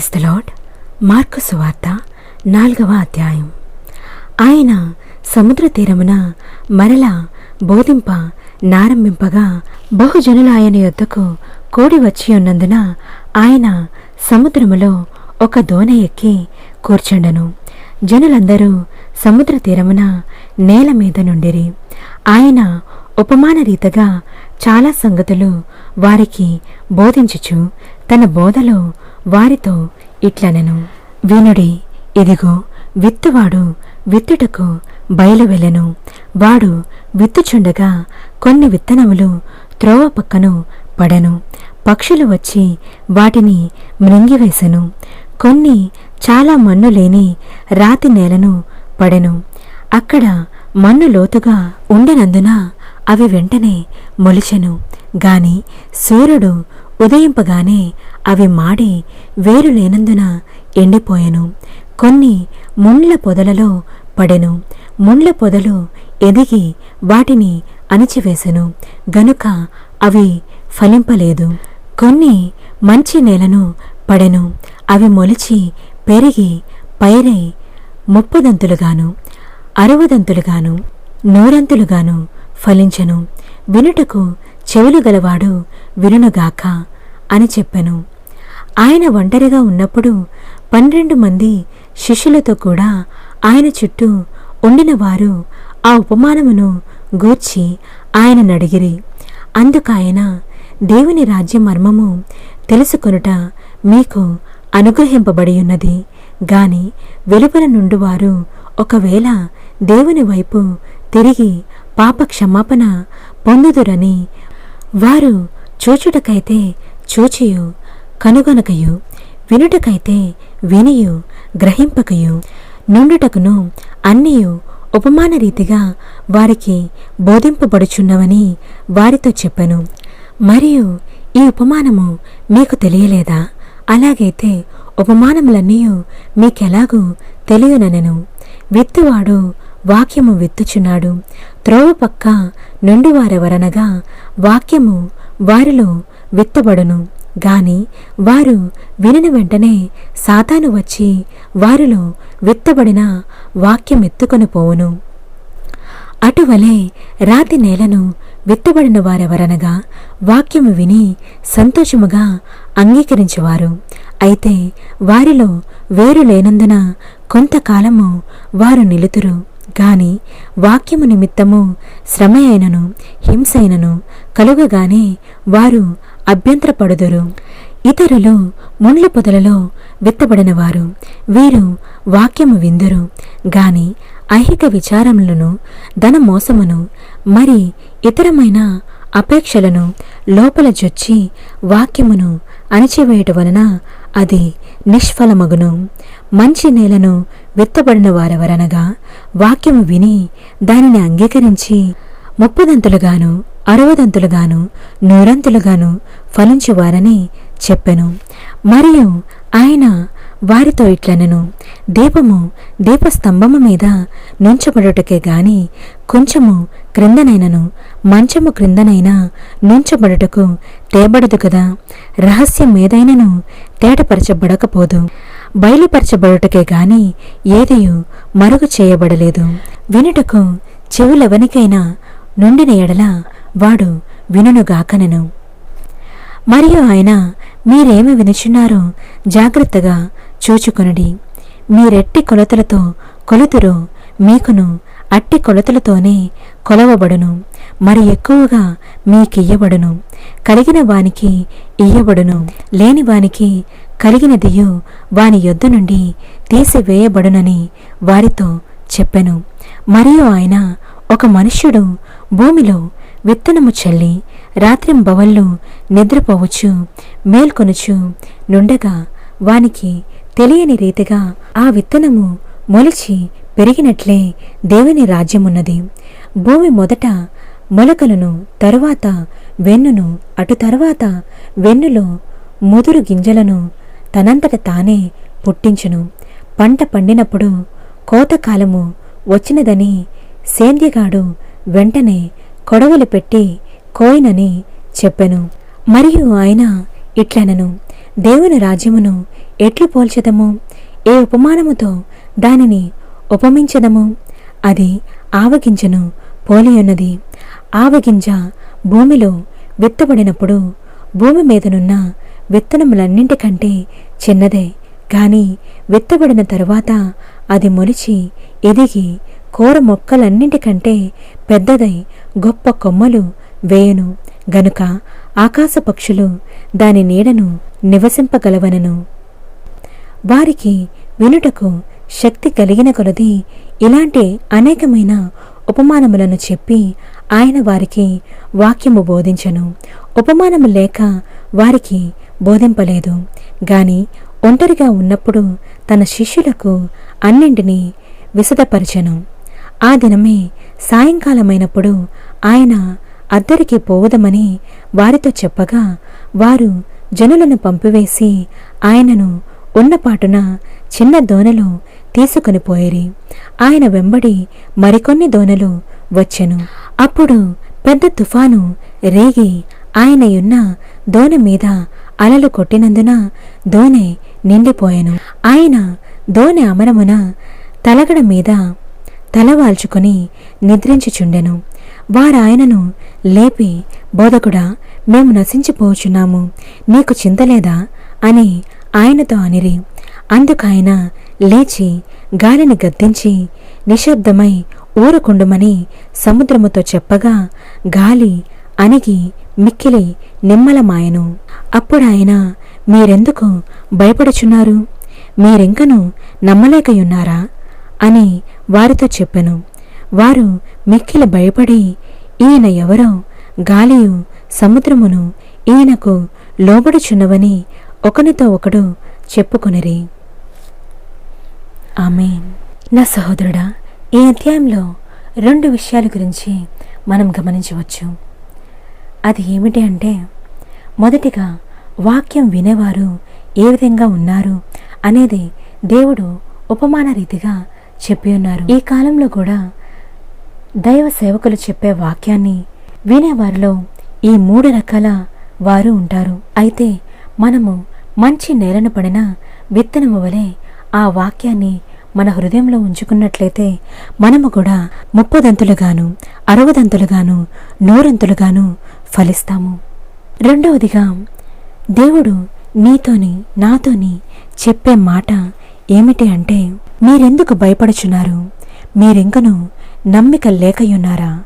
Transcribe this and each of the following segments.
క్రైస్తలాడ్ mark సువార్త నాలుగవ అధ్యాయం. ఆయన సముద్ర తీరమున మరలా బోధింప నారంభింపగా బహుజనుల ఆయన యొద్దకు కోడి వచ్చి ఉన్నందున ఆయన సముద్రములో ఒక దోన ఎక్కి కూర్చుండెను. జనులందరూ సముద్ర తీరమున నేల మీద నుండిరి. ఆయన ఉపమాన రీతిగా చాలా సంగతులు వారికి బోధించుచు తన బోధలో వారితో ఇట్లనెను. వినుడి ఇదిగో విత్తువాడు విత్తుటకు బయలువెళ్ళెను వాడు విత్తుచుండగా కొన్ని విత్తనములు త్రోవ పక్కను పడెను. పక్షులు వచ్చి వాటిని మృంగివేసెను. కొన్ని చాలా మన్ను లేని రాతి నేలను పడెను. అక్కడ మన్ను లోతుగా ఉండనందున అవి వెంటనే మొలిచెను. గాని సూర్యుడు ఉదయింపగానే అవి మాడి వేరు లేనందున ఎండిపోయెను. కొన్ని ముండ్ల పొదలలో పడెను. ముండ్ల పొదలు ఎదిగి వాటిని అణిచివేసెను. గనుక అవి ఫలింపలేదు. కొన్ని మంచి నేలను పడెను. అవి మొలిచి పెరిగి పైరై ముప్పదంతులుగాను అరవదంతులుగాను నూరంతులుగాను ఫలించెను. వినుటకు చెవులు గలవాడు వినునుగాక అని చెప్పెను. ఆయన ఒంటరిగా ఉన్నప్పుడు పన్నెండు మంది శిష్యులతో కూడా ఆయన చుట్టూ ఉండిన వారు ఆ ఉపమానమును గూర్చి ఆయన నడిగిరి అందుకాయన దేవుని రాజ్య మర్మము తెలుసుకొనుట మీకు అనుగ్రహింపబడి ఉన్నది గాని వెలుపల నుండి వారు ఒకవేళ దేవుని వైపు తిరిగి పాప క్షమాపణ పొందుదురని వారు చూచుటకైతే చూచియు కనుగొనకయు వినుటకైతే వినియు గ్రహింపకయు. నుండుటకును అన్నియు ఉపమాన రీతిగా వారికి బోధింపబడుచున్నవని వారితో చెప్పను. మరియు ఈ ఉపమానము మీకు తెలియలేదా? అలాగైతే ఉపమానములన్నీ మీకెలాగూ తెలియననెను. విత్తువాడు వాక్యము విత్తుచున్నాడు. త్రోవ పక్క నుండి వాక్యము వారిలో విత్తబడును. గాని వారు వినిన వెంటనే సాతాను వచ్చి వారిలో విత్తబడిన వాక్యం ఎత్తుకొని పోవును. అటువలే రాతి నేలను విత్తబడిన వారెవరనగా వాక్యము విని సంతోషముగా అంగీకరించేవారు. అయితే వారిలో వేరు లేనందున కొంతకాలము వారు నిలుతురు. గాని వాక్యము నిమిత్తము శ్రమ అయినను హింసైనను కలుగగానే వారు అభ్యంతరపడుదురు. ఇతరులు ముండ్ల పొదలలో విత్తబడినవారు. వీరు వాక్యము విందురు. గాని ఐహిక విచారములను ధన మోసమును మరి ఇతరమైన అపేక్షలను లోపల జొచ్చి వాక్యమును అణచివేయటం వలన అది నిష్ఫలమగును. మంచి నేలను విత్తబడిన వారెవరనగా వాక్యము విని దానిని అంగీకరించి ముప్పదంతులుగాను అరవదంతులుగాను నూరంతులుగాను ఫలించువారని చెప్పెను. మరియు ఆయన వారితో ఇట్లనెను దీపము దీపస్తంభము మీద నుంచబడుటకే గాని కొంచెము క్రిందనైనను మంచము క్రిందనైనా నుంచబడుటకు తేబడదు కదా రహస్యం ఏదైనను తేటపరచబడకపోదు. బయలుపరచబడుటకే గాని ఏదియు మరుగు చేయబడలేదు. వినుటకు చెవులెవనికైనా నుండిన ఎడల వాడు వినుగాకనెను మరియు ఆయన మీరేమి వినుచున్నారో జాగ్రత్తగా చూచుకొనుడి. మీరెట్టి కొలతలతో కొలుతురో మీకును అట్టి కొలతలతోనే కొలవబడును. మరి ఎక్కువగా మీకియ్యబడును. కలిగిన వానికి ఇయ్యబడును. లేని వానికి కలిగినదియు వాని యొద్ద నుండి తీసివేయబడునని వారితో చెప్పెను. మరియు ఆయన ఒక మనుష్యుడు భూమిలో విత్తనము చల్లి రాత్రింబవళ్ళు నిద్రపోవచ్చు మేల్కొనుచు నుండగా వానికి తెలియని రీతిగా ఆ విత్తనము మొలిచి పెరిగినట్లే దేవుని రాజ్యమున్నది. భూమి మొదట మొలకలను తరువాత వెన్నును అటు తరువాత వెన్నులో ముదురు గింజలను తనంతట తానే పుట్టించును. పంట పండినప్పుడు కోతకాలము వచ్చినదని సేంద్యగాడు వెంటనే కొడవలు పెట్టి కోయినని చెప్పెను. మరియు ఆయన ఇట్లనను దేవుని రాజ్యమును ఎట్లు పోల్చదము? ఏ ఉపమానముతో దానిని ఉపమించదము? అది ఆవగింజను పోలియున్నది ఆవగింజ భూమిలో విత్తబడినప్పుడు భూమి మీదనున్న విత్తనములన్నింటికంటే చిన్నదే. కానీ విత్తబడిన తరువాత అది మొలిచి ఎదిగి కూర మొక్కలన్నింటికంటే పెద్దదై గొప్ప కొమ్మలు వేయను. గనుక ఆకాశ పక్షులు దాని నీడను నివసింపగలవనను. వారికి వినుటకు శక్తి కలిగిన కొలది ఇలాంటి అనేకమైన ఉపమానములను చెప్పి ఆయన వారికి వాక్యము బోధించను. ఉపమానము లేక వారికి బోధింపలేదు. గాని ఒంటరిగా ఉన్నప్పుడు తన శిష్యులకు అన్నింటినీ విశదపరచెను ఆ దినమే సాయంకాలమైనప్పుడు ఆయన అద్దరికి పోవదమని వారితో చెప్పగా వారు జనులను పంపివేసి ఆయనను ఉన్నపాటున చిన్న దోనలో తీసుకుని పోయిరి. ఆయన వెంబడి మరికొన్ని దోనలు వచ్చెను. అప్పుడు పెద్ద తుఫాను రేగి ఆయనయున్న దోన మీద అలలు కొట్టినందున దోనె నిండిపోయాను. ఆయన దోణి అమరమున తలగడ మీద తలవాల్చుకొని నిద్రించుచుండెను. వారాయనను లేపి బోధకుడా మేము నశించిపోచున్నాము. నీకు చింతలేదా అని ఆయనతో అనిరి. అందుకాయన లేచి గాలిని గద్దించి నిశ్శబ్దమై ఊరుకుండుమని సముద్రముతో చెప్పగా గాలి అణిగి మిక్కిలి నిమ్మలమాయను అప్పుడాయన మీరెందుకు భయపడుచున్నారు? మీరింకను నమ్మలేకయున్నారా? అని వారితో చెప్పెను. వారు మిక్కిలి భయపడి ఈయన ఎవరో? గాలియు సముద్రమును ఈయనకు లోబడుచున్నవని ఒకనితో ఒకడు చెప్పుకొనిరి. ఆమె నా సహోదరుడా ఈ అధ్యాయంలో రెండు విషయాల గురించి మనం గమనించవచ్చు. అది ఏమిటి అంటే మొదటిగా వాక్యం వినేవారు ఏ విధంగా ఉన్నారు అనేది దేవుడు ఉపమాన రీతిగా చెప్పి ఉన్నారు. ఈ కాలంలో కూడా దైవ సేవకులు చెప్పే వాక్యాన్ని వినేవారిలో ఈ మూడు రకాల వారు ఉంటారు. అయితే మనము మంచి నేలన పడిన విత్తనము వలె ఆ వాక్యాన్ని మన హృదయంలో ఉంచుకున్నట్లయితే మనము కూడా ముప్పదంతులుగాను అరవదంతులుగాను నూరంతులుగాను ఫలిస్తాము. రెండవదిగా దేవుడు నీతోని నాతోని చెప్పే మాట ఏమిటి అంటే మీరెందుకు భయపడుచున్నారు? మీరింకను నమ్మిక లేకయున్నారా?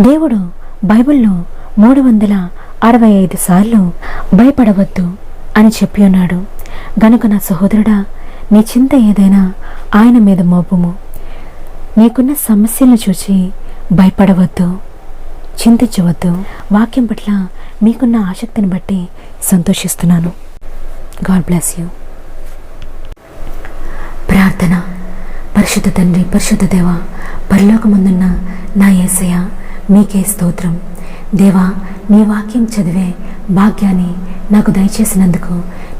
దేవుడు బైబిల్లో మూడు వందల అరవై ఐదు సార్లు భయపడవద్దు అని చెప్పి ఉన్నాడు గనుక నా సహోదరుడా నీ చింత ఏదైనా ఆయన మీద మోపుము. నీకున్న సమస్యలను చూసి భయపడవద్దు. చింతించవద్దు. వాక్యం పట్ల మీకున్న ఆసక్తిని బట్టి సంతోషిస్తున్నాను. God bless you. ప్రార్థన. పరిశుద్ధ తండ్రి పరిశుద్ధ దేవ పరలోకముందున్న నా యేసయ్య మీకే స్తోత్రం. దేవా నీ వాక్యం చదివే భాగ్యాన్ని నాకు దయచేసినందుకు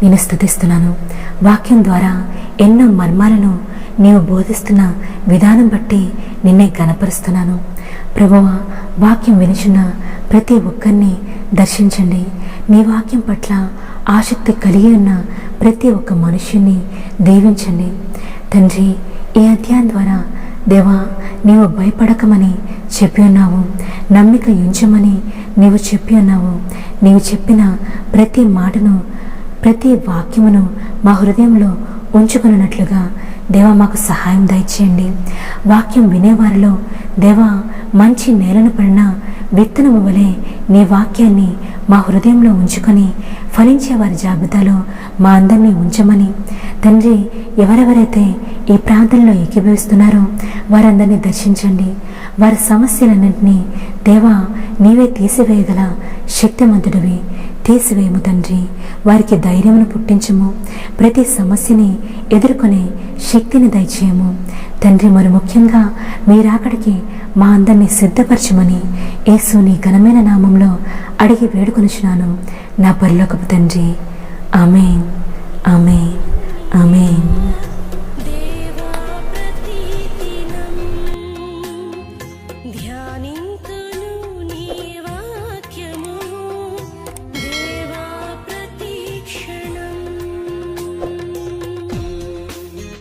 నేను స్తుతిస్తున్నాను. వాక్యం ద్వారా ఎన్నో మర్మాలను నీవు బోధిస్తున్న విధానం బట్టి నిన్నే కనపరుస్తున్నాను ప్రభువ వాక్యం వినిచున్న ప్రతి ఒక్కరిని దర్శించండి. నీ వాక్యం పట్ల ఆసక్తి కలిగి ఉన్న ప్రతి ఒక్క మనుషుని దీవించండి. తండ్రి ఈ అధ్యాయం ద్వారా దేవా నీవు భయపడకమని చెప్పి ఉన్నావు. నమ్మిక ఉంచమని నీవు చెప్పి ఉన్నావు. నీవు చెప్పిన ప్రతి మాటను ప్రతి వాక్యమును మా హృదయంలో ఉంచుకున్నట్లుగా దేవా మాకు సహాయం దయచేయండి. వాక్యం వినేవారిలో దేవా మంచి నేలను పడిన విత్తనము వలె నీ వాక్యాన్ని మా హృదయంలో ఉంచుకొని ఫలించే వారి జాబితాలో మా అందరినీ ఉంచమని. తండ్రి ఎవరెవరైతే ఈ ప్రాంతంలో ఏకీభవిస్తున్నారో వారందరినీ దర్శించండి. వారి సమస్యలన్నింటినీ దేవా నీవే తీసివేయగల శక్తిమంతుడివి. తీసివేయము తండ్రి. వారికి ధైర్యమును పుట్టించము. ప్రతి సమస్యని ఎదుర్కొనే శక్తిని దయచేయము. తండ్రి మరి ముఖ్యంగా మీరాకడికి మా అందరినీ సిద్ధపరచమని యేసు నీ ఘనమైన నామంలో అడిగి వేడుకొనిచున్నాను. నా పరిలోకపు తండ్రి. ఆమె